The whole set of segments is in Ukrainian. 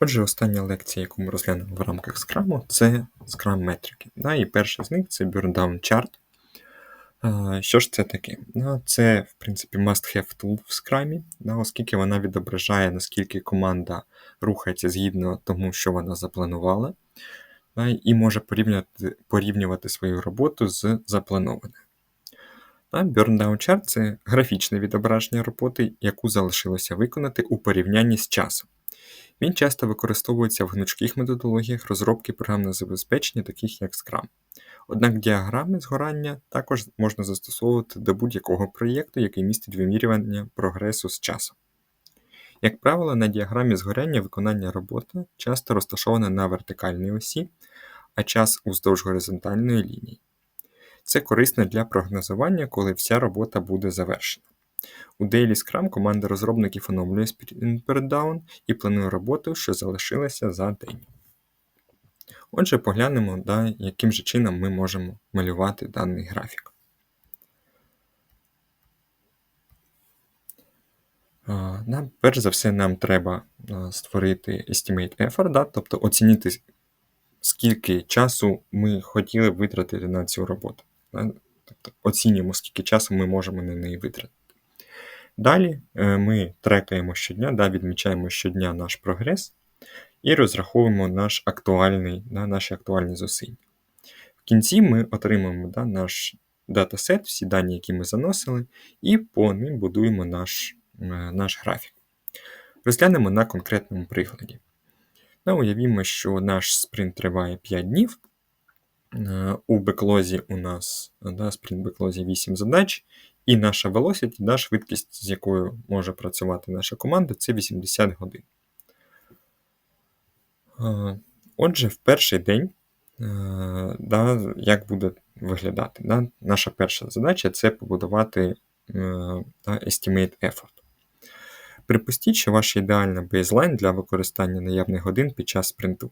Отже, остання лекція, яку ми розглянемо в рамках Scrum, це Scrum метрики. Да, І перша з них це Burn Down Chart. Що ж це таке? Це, в принципі, must-have tool в Scrum, оскільки вона відображає, наскільки команда рухається згідно тому, що вона запланувала, і може порівнювати, порівнювати свою роботу з запланованою. Да, Burn Down Chart це графічне відображення роботи, яку залишилося виконати у порівнянні з часом. Він часто використовується в гнучких методологіях розробки програмного забезпечення, таких як Scrum. Однак діаграми згорання також можна застосовувати до будь-якого проєкту, який містить вимірювання прогресу з часом. Як правило, на діаграмі згоряння виконання роботи часто розташоване на вертикальній осі, а час уздовж горизонтальної лінії. Це корисно для прогнозування, коли вся робота буде завершена. У Daily Scrum команда розробників оновлює Sprint і планує роботу, що залишилася за день. Отже, поглянемо, да, яким же чином ми можемо малювати даний графік. Да, перш за все, нам треба створити estimate effort, да, тобто оцінити, скільки часу ми хотіли витратити на цю роботу. Да, тобто Оцінюємо, скільки часу ми можемо на неї витратити. Далі е, ми трекаємо щодня, да, відмічаємо щодня наш прогрес і розраховуємо наш актуальний, да, наші актуальні зусилля. В кінці ми отримуємо да, наш датасет, всі дані, які ми заносили, і по ним будуємо наш, е, наш графік. Розглянемо на конкретному прикладі. Да, уявімо, що наш спринт триває 5 днів. Е, у беклозі у нас да, спринт беклозі 8 задач, і наша velocity, да, швидкість, з якою може працювати наша команда, це 80 годин. Отже, в перший день, да, як буде виглядати? Да? Наша перша задача це побудувати да, estimate effort. Припустіть, що ваша ідеальна бейзлайн для використання наявних годин під час спринту.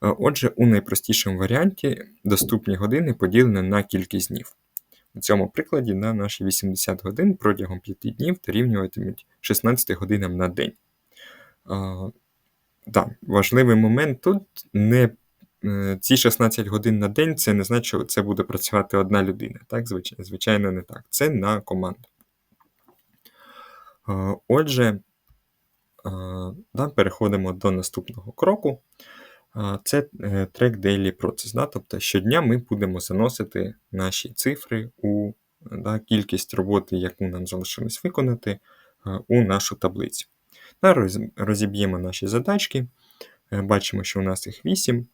Отже, у найпростішому варіанті доступні години поділені на кількість днів. У цьому прикладі на наші 80 годин протягом 5 днів дорівнюватимуть 16 годинам на день. А, да, Важливий момент тут не е, ці 16 годин на день це не значить, що це буде працювати одна людина. Так, Звичайно, не так. Це на команду. Отже, да, переходимо до наступного кроку. Це е, трек Daily Process. Да? Тобто щодня ми будемо заносити наші цифри у да, кількість роботи, яку нам залишилось виконати, у нашу таблицю. Да, Розіб'ємо наші задачки. Е, бачимо, що у нас їх 8.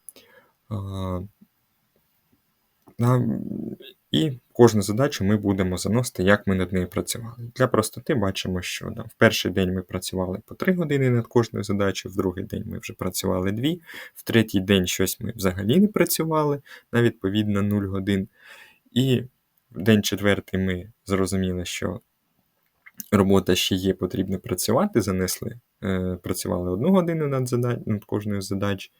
І кожну задачу ми будемо заносити, як ми над нею працювали. Для простоти бачимо, що да, в перший день ми працювали по 3 години над кожною задачею, в другий день ми вже працювали 2, в третій день щось ми взагалі не працювали, на відповідно 0 годин. І в день четвертий ми зрозуміли, що робота ще є, потрібно працювати, занесли, е, працювали одну годину над, задач, над кожною задач.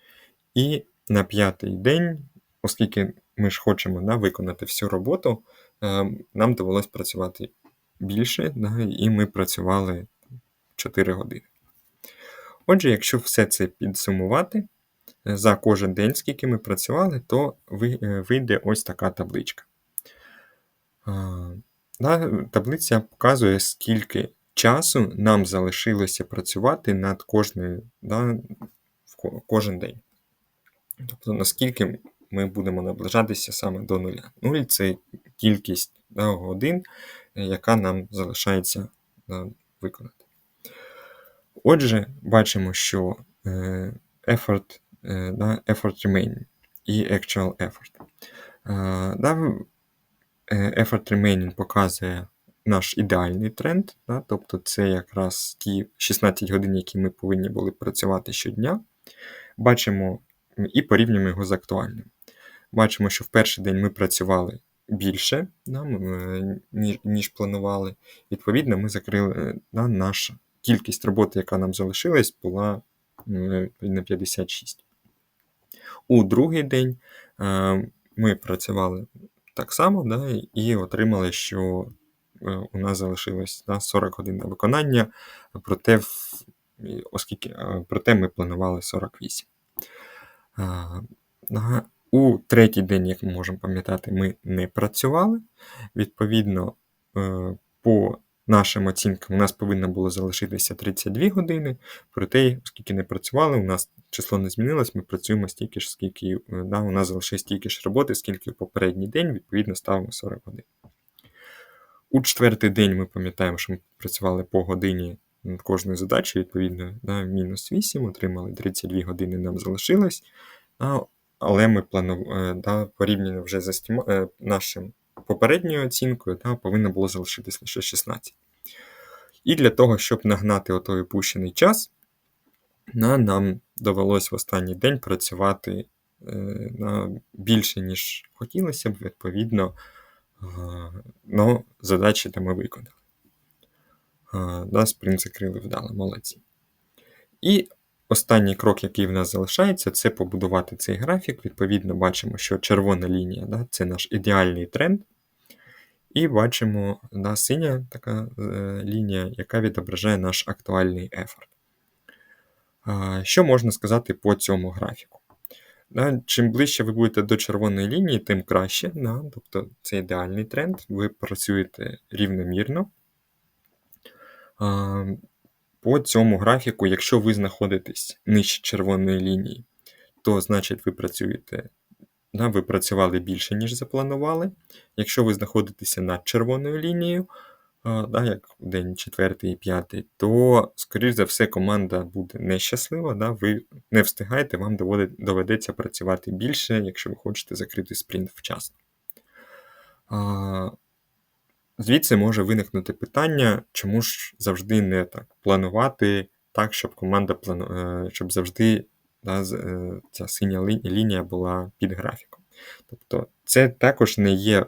І на п'ятий день, оскільки ми ж хочемо да, виконати всю роботу, е, нам довелось працювати більше, да, і ми працювали 4 години. Отже, якщо все це підсумувати, е, за кожен день, скільки ми працювали, то е, вийде ось така табличка. Таблиця показує, скільки часу нам залишилося працювати над кожною да, кожен день. Тобто, наскільки ми будемо наближатися саме до нуля. Нуль це кількість да, годин, е, яка нам залишається виконати. Отже, бачимо, що е, effort е, да, effort remaining і actual effort. Да, Effort remaining показує наш ідеальний тренд, да, тобто це якраз ті 16 годин, які ми повинні були працювати щодня. Бачимо і порівнюємо його з актуальним бачимо, що в перший день ми працювали більше, да, ніж, ніж планували. Відповідно, ми закрили е, да, наша кількість роботи, яка нам залишилась, була на 56. У другий день е, ми працювали так само да, і отримали, що е, у нас залишилось да, 40 годин на виконання, проте оскільки, е, проте ми планували 48. У третій день, як ми можемо пам'ятати, ми не працювали. Відповідно, е, по нашим оцінкам, у нас повинно було залишитися 32 години. Проте, оскільки не працювали, у нас число не змінилось, ми працюємо стільки ж, скільки е, да, у нас залишилось стільки ж роботи, скільки в попередній день, відповідно, ставимо 40 годин. У четвертий день ми пам'ятаємо, що ми працювали по годині над кожною задачею, відповідно, да, мінус 8, отримали 32 години нам залишилось. А, але ми планували, да, порівняно вже за е, нашим попередньою оцінкою, да, повинно було залишитись лише 16. І для того, щоб нагнати отой опущений час, на, нам довелось в останній день працювати е, на більше, ніж хотілося б, відповідно, е, задачі там ми виконали. Е, да, спринт закрили вдало, молодці. І останній крок, який в нас залишається, це побудувати цей графік. Відповідно, бачимо, що червона лінія да, це наш ідеальний тренд. І бачимо да, синя така е, лінія, яка відображає наш актуальний ефорт. Що можна сказати по цьому графіку? Да, Чим ближче ви будете до червоної лінії, тим краще. Да, Тобто це ідеальний тренд, ви працюєте рівномірно. По цьому графіку, якщо ви знаходитесь нижче червоної лінії, то значить ви працюєте, да, ви працювали більше, ніж запланували. Якщо ви знаходитеся над червоною лінією, да, як день 4 і 5, то, скоріш за все, команда буде нещаслива, да, ви не встигаєте, вам доведеться працювати більше, якщо ви хочете закрити спринт вчасно. Звідси може виникнути питання, чому ж завжди не так планувати так, щоб команда плану... е, щоб завжди да, е, ця синя лінія була під графіком. Тобто це також не є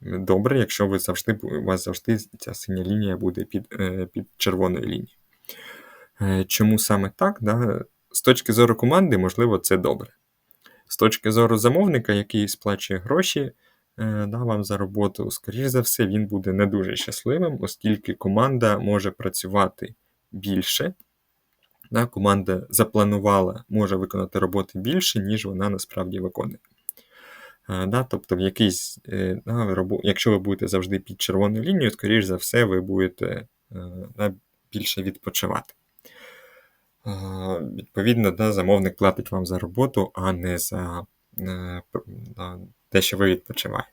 добре, якщо ви завжди, у вас завжди ця синя лінія буде під, е, під червоною лінією. Чому саме так? Да? З точки зору команди, можливо, це добре. З точки зору замовника, який сплачує гроші е, да, вам за роботу, скоріш за все, він буде не дуже щасливим, оскільки команда може працювати більше. Да, команда запланувала, може виконати роботи більше, ніж вона насправді виконує. Е, Да, тобто, в якийсь, е, да, якщо ви будете завжди під червоною лінією, скоріш за все, ви будете да, більше відпочивати. Відповідно, да, замовник платить вам за роботу, а не за да, те, що ви відпочиваєте.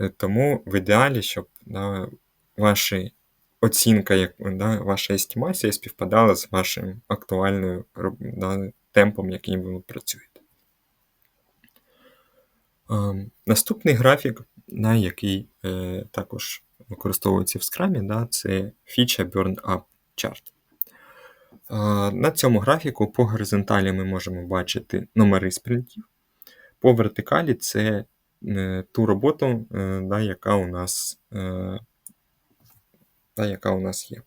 Е, Тому в ідеалі, щоб да, ваші оцінка, як, да, ваша естимація співпадала з вашим актуальним да, темпом, яким ви працюєте. Ем, Наступний графік, да, який е, також використовується в Scrum, да, це фіча Burn Up Chart. Е, На цьому графіку по горизонталі ми можемо бачити номери спринтів. По вертикалі це е, ту роботу, е, да, яка у нас, е, да, яка у нас є.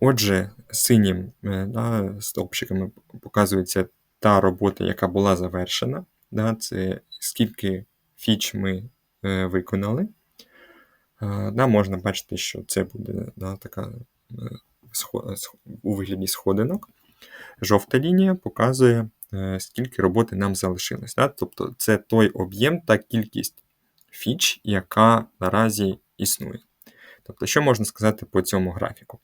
Отже, синім да, стовпчиками показується та робота, яка була завершена. Да, Це скільки фіч ми виконали. Да, можна бачити, що це буде да, така у вигляді сходинок. Жовта лінія показує, скільки роботи нам залишилось. Да? Тобто це той об'єм та кількість фіч, яка наразі існує. Тобто, що можна сказати по цьому графіку?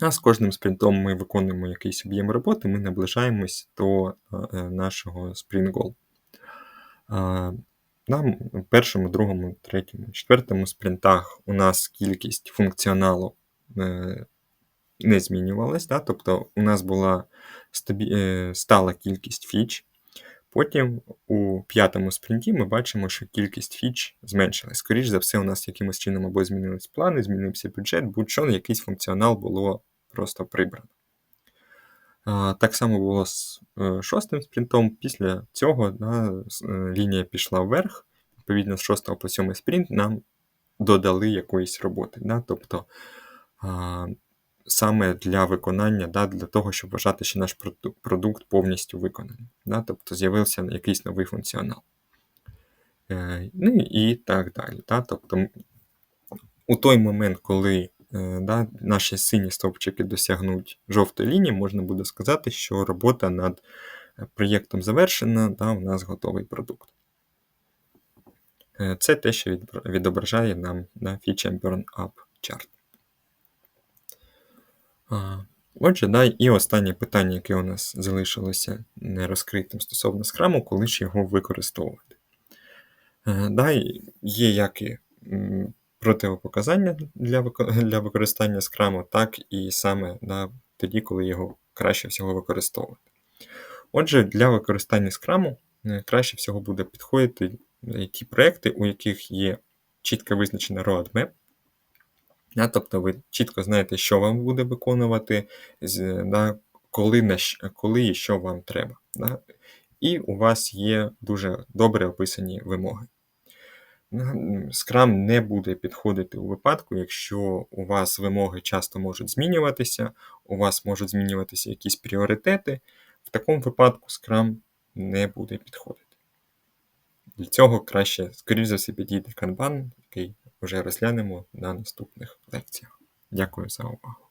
А з кожним спринтом ми виконуємо якийсь об'єм роботи, ми наближаємось до е, нашого sprint goal. На першому, другому, третьому, четвертому спринтах у нас кількість функціоналу е, не змінювалась. Да? Тобто у нас була е, стала кількість фіч. Потім у п'ятому спринті ми бачимо, що кількість фіч зменшилась. Скоріше за все, у нас якимось чином або змінились плани, змінився бюджет, будь-що якийсь функціонал було просто прибрано. Так само було з е, шостим спринтом. Після цього да, е, лінія пішла вверх. Відповідно, з 6 по 7 спринт нам додали якоїсь роботи. Да? Тобто саме для виконання, да, для того, щоб вважати, що наш продукт повністю виконаний. Да? Тобто з'явився якийсь новий функціонал. Е, Ну і так далі. Да? Тобто, у той момент, коли е, да, наші сині стовпчики досягнуть жовтої лінії, можна буде сказати, що робота над е, проєктом завершена, да, у нас готовий продукт. Е, Це те, що відображає нам да, Feature Burn Up Chart. Отже, да, і останнє питання, яке у нас залишилося нерозкритим стосовно скраму, коли ж його використовувати. Е, Да, є як і противопоказання для, використання скраму, так і саме да, тоді, коли його краще всього використовувати. Отже, для використання скраму е, краще всього буде підходити е, ті проекти, у яких є чітко визначена roadmap, Да, тобто ви чітко знаєте, що вам буде виконувати, да, коли, на, коли і що вам треба. Да, і у вас є дуже добре описані вимоги. Scrum не буде підходити у випадку, якщо у вас вимоги часто можуть змінюватися, у вас можуть змінюватися якісь пріоритети. В такому випадку Scrum не буде підходити. Для цього краще, скоріш за все, підійде Kanban, який вже розглянемо на наступних лекціях. Дякую за увагу.